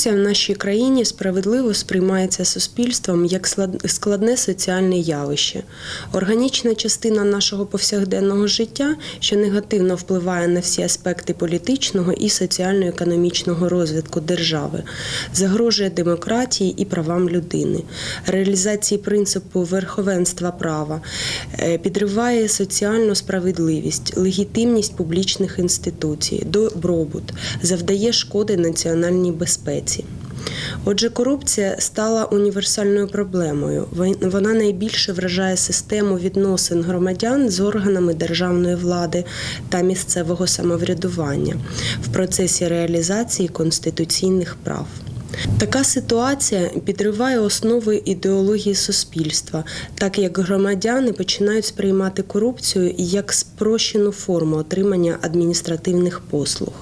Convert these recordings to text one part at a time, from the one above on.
Корупція в нашій країні справедливо сприймається суспільством як складне соціальне явище, органічна частина нашого повсякденного життя, що негативно впливає на всі аспекти політичного і соціально-економічного розвитку держави, загрожує демократії і правам людини, реалізації принципу верховенства права, е, підриває соціальну справедливість, легітимність публічних інституцій, добробут, завдає шкоди національній безпеці. Отже, корупція стала універсальною проблемою. Вона найбільше вражає систему відносин громадян з органами державної влади та місцевого самоврядування в процесі реалізації конституційних прав. Така ситуація підриває основи ідеології суспільства, так як громадяни починають сприймати корупцію як спрощену форму отримання адміністративних послуг.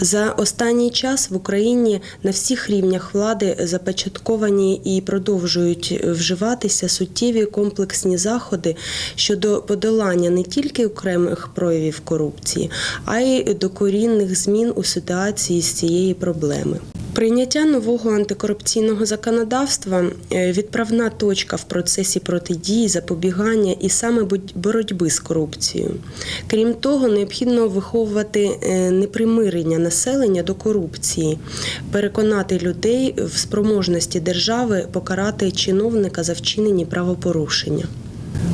За останній час в Україні на всіх рівнях влади започатковані і продовжують вживатися суттєві комплексні заходи щодо подолання не тільки окремих проявів корупції, а й докорінних змін у ситуації з цієї проблеми. Прийняття нового антикорупційного законодавства е, відправна точка в процесі протидії, запобігання і саме боротьби з корупцією. Крім того, необхідно виховувати е, непримирення населення до корупції, переконати людей в спроможності держави покарати чиновника за вчинені правопорушення.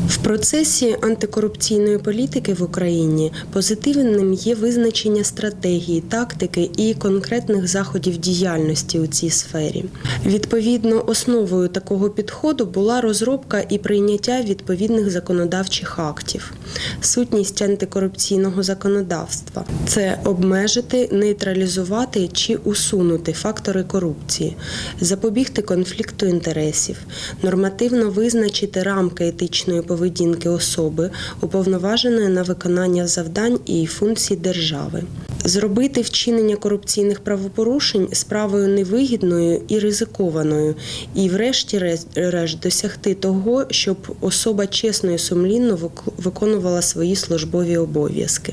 В процесі антикорупційної політики в Україні позитивним є визначення стратегії, тактики і конкретних заходів діяльності у цій сфері. Відповідно, основою такого підходу була розробка і прийняття відповідних законодавчих актів. Сутність антикорупційного законодавства це обмежити, нейтралізувати чи усунути фактори корупції, запобігти конфлікту інтересів, нормативно визначити рамки етичної поведінки особи, уповноваженої на виконання завдань і функцій держави. Зробити вчинення корупційних правопорушень справою невигідною і ризикованою, і, врешті-решт, досягти того, щоб особа чесно і сумлінно виконувала свої службові обов'язки.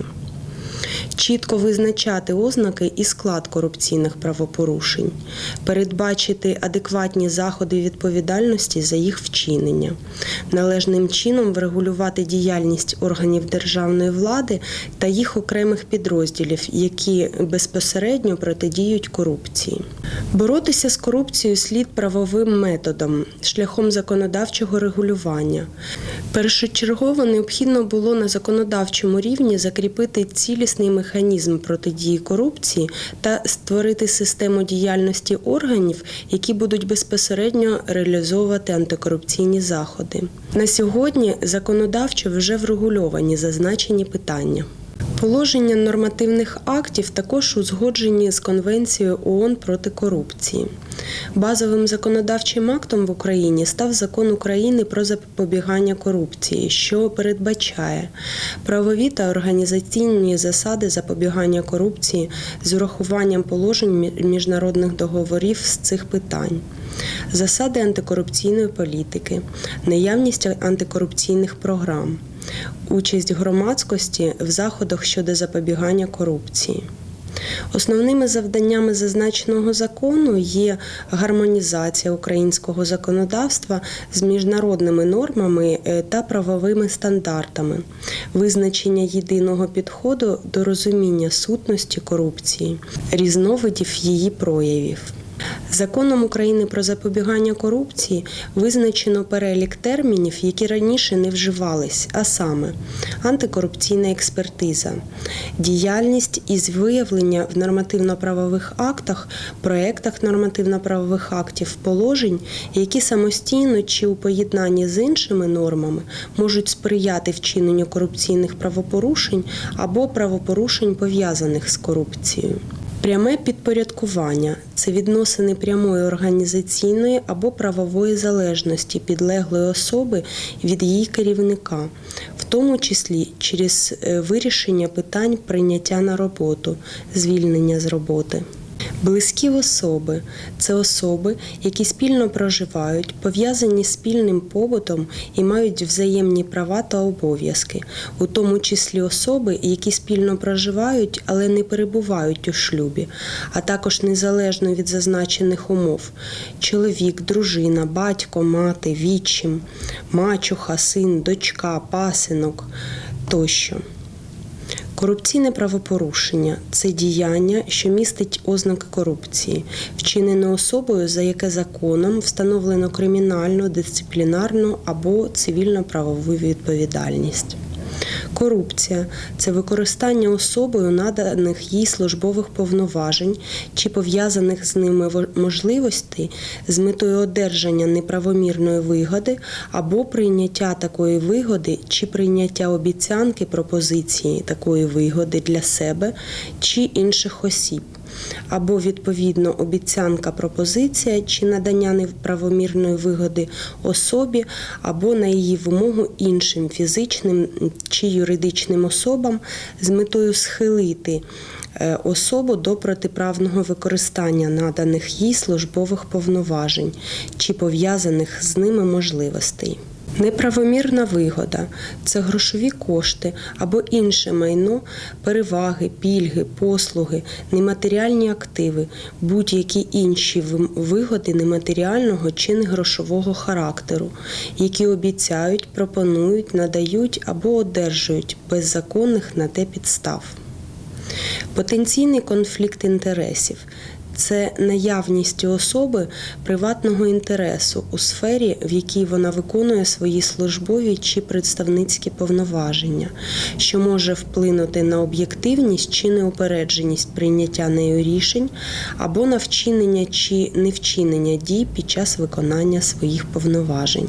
Чітко визначати ознаки і склад корупційних правопорушень, передбачити адекватні заходи відповідальності за їх вчинення, належним чином врегулювати діяльність органів державної влади та їх окремих підрозділів, які безпосередньо протидіють корупції. Боротися з корупцією слід правовим методом, шляхом законодавчого регулювання. Першочергово необхідно було на законодавчому рівні закріпити цілісний механізм протидії корупції та створити систему діяльності органів, які будуть безпосередньо реалізовувати антикорупційні заходи. На сьогодні законодавчо вже врегульовані зазначені питання. Положення нормативних актів також узгоджені з Конвенцією ООН проти корупції. Базовим законодавчим актом в Україні став закон України про запобігання корупції, що передбачає правові та організаційні засади запобігання корупції з урахуванням положень міжнародних договорів з цих питань. Засади антикорупційної політики, наявність антикорупційних програм, участь громадськості в заходах щодо запобігання корупції. Основними завданнями зазначеного закону є гармонізація українського законодавства з міжнародними нормами е, та правовими стандартами, визначення єдиного підходу до розуміння сутності корупції, різновидів її проявів. Законом України про запобігання корупції визначено перелік термінів, які раніше не вживались, а саме антикорупційна експертиза, діяльність із виявлення в нормативно-правових актах, проектах нормативно-правових актів положень, які самостійно чи у поєднанні з іншими нормами можуть сприяти вчиненню корупційних правопорушень або правопорушень пов'язаних з корупцією. Пряме підпорядкування це відносини прямої організаційної або правової залежності підлеглої особи від її керівника, в тому числі через е, вирішення питань прийняття на роботу, звільнення з роботи. Близькі особи це особи, які спільно проживають, пов'язані спільним побутом і мають взаємні права та обов'язки, у тому числі особи, які спільно проживають, але не перебувають у шлюбі, а також незалежно від зазначених умов: чоловік, дружина, батько, мати, відчим, мачуха, син, дочка, пасинок тощо. Корупційне правопорушення це діяння, що містить ознаки корупції, вчинене особою, за яке законом встановлено кримінальну, дисциплінарну або цивільно-правову відповідальність. Корупція це використання особою наданих їй службових повноважень чи пов'язаних з ними можливостей з метою одержання неправомірної вигоди або прийняття такої вигоди чи прийняття обіцянки пропозиції такої вигоди для себе чи інших осіб. Або відповідно обіцянка пропозиція чи надання неправомірної вигоди особі, або на її вимогу іншим фізичним чи юридичним особам з метою схилити е, особу до протиправного використання наданих їй службових повноважень чи пов'язаних з ними можливостей. Неправомірна вигода це грошові кошти або інше майно, переваги, пільги, послуги, нематеріальні активи, будь-які інші вигоди нематеріального чи негрошового характеру, які обіцяють, пропонують, надають або одержують без законних на те підстав. Потенційний конфлікт інтересів це наявність у особи приватного інтересу у сфері, в якій вона виконує свої службові чи представницькі повноваження, що може вплинути на об'єктивність чи неупередженість прийняття нею рішень або на вчинення чи невчинення дій під час виконання своїх повноважень.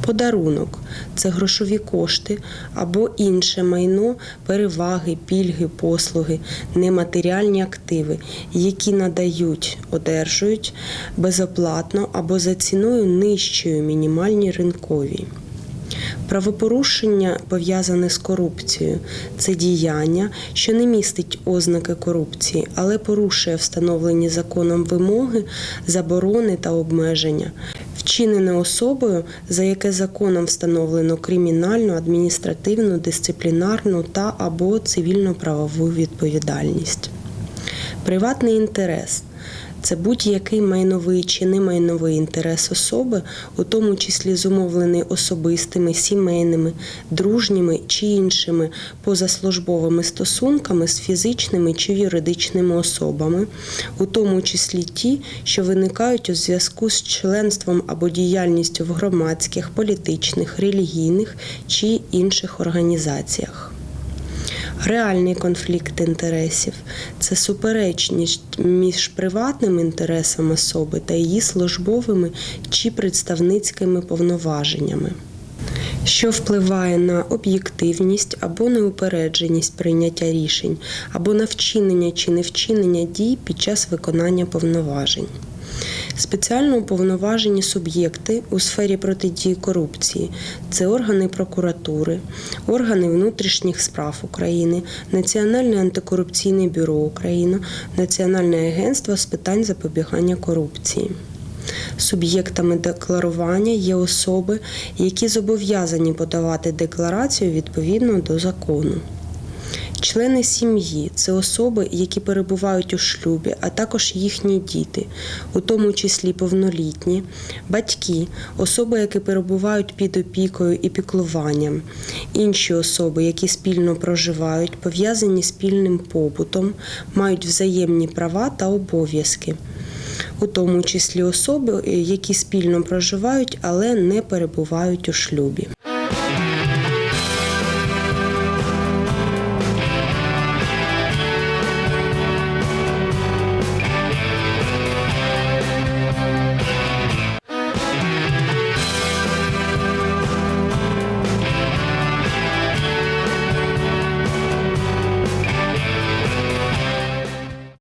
Подарунок це грошові кошти або інше майно, переваги, пільги, послуги, нематеріальні активи, які надають, одержують безоплатно або за ціною нижчою мінімальній ринковій. Правопорушення пов'язане з корупцією це діяння, що не містить ознаки корупції, але порушує встановлені законом вимоги, заборони та обмеження, вчинене особою, за яке законом встановлено кримінальну, адміністративну, дисциплінарну та або цивільно-правову відповідальність. Приватний інтерес це будь-який майновий чи немайновий інтерес особи, у тому числі зумовлений особистими, сімейними, дружніми чи іншими позаслужбовими стосунками з фізичними чи юридичними особами, у тому числі ті, що виникають у зв'язку з членством або діяльністю в громадських, політичних, релігійних чи інших організаціях. Реальний конфлікт інтересів це суперечність між приватним інтересом особи та її службовими чи представницькими повноваженнями, що впливає на об'єктивність або неупередженість прийняття рішень, або на вчинення чи невчинення дій під час виконання повноважень. Спеціально уповноважені суб'єкти у сфері протидії корупції це органи прокуратури, органи внутрішніх справ України, Національне антикорупційне бюро України, Національне агентство з питань запобігання корупції. Суб'єктами декларування є особи, які зобов'язані подавати декларацію відповідно до закону. Члени сім'ї це особи, які перебувають у шлюбі, а також їхні діти, у тому числі повнолітні, батьки, особи, які перебувають під опікою і піклуванням, інші особи, які спільно проживають, пов'язані спільним побутом, мають взаємні права та обов'язки. У тому числі особи, які спільно проживають, але не перебувають у шлюбі.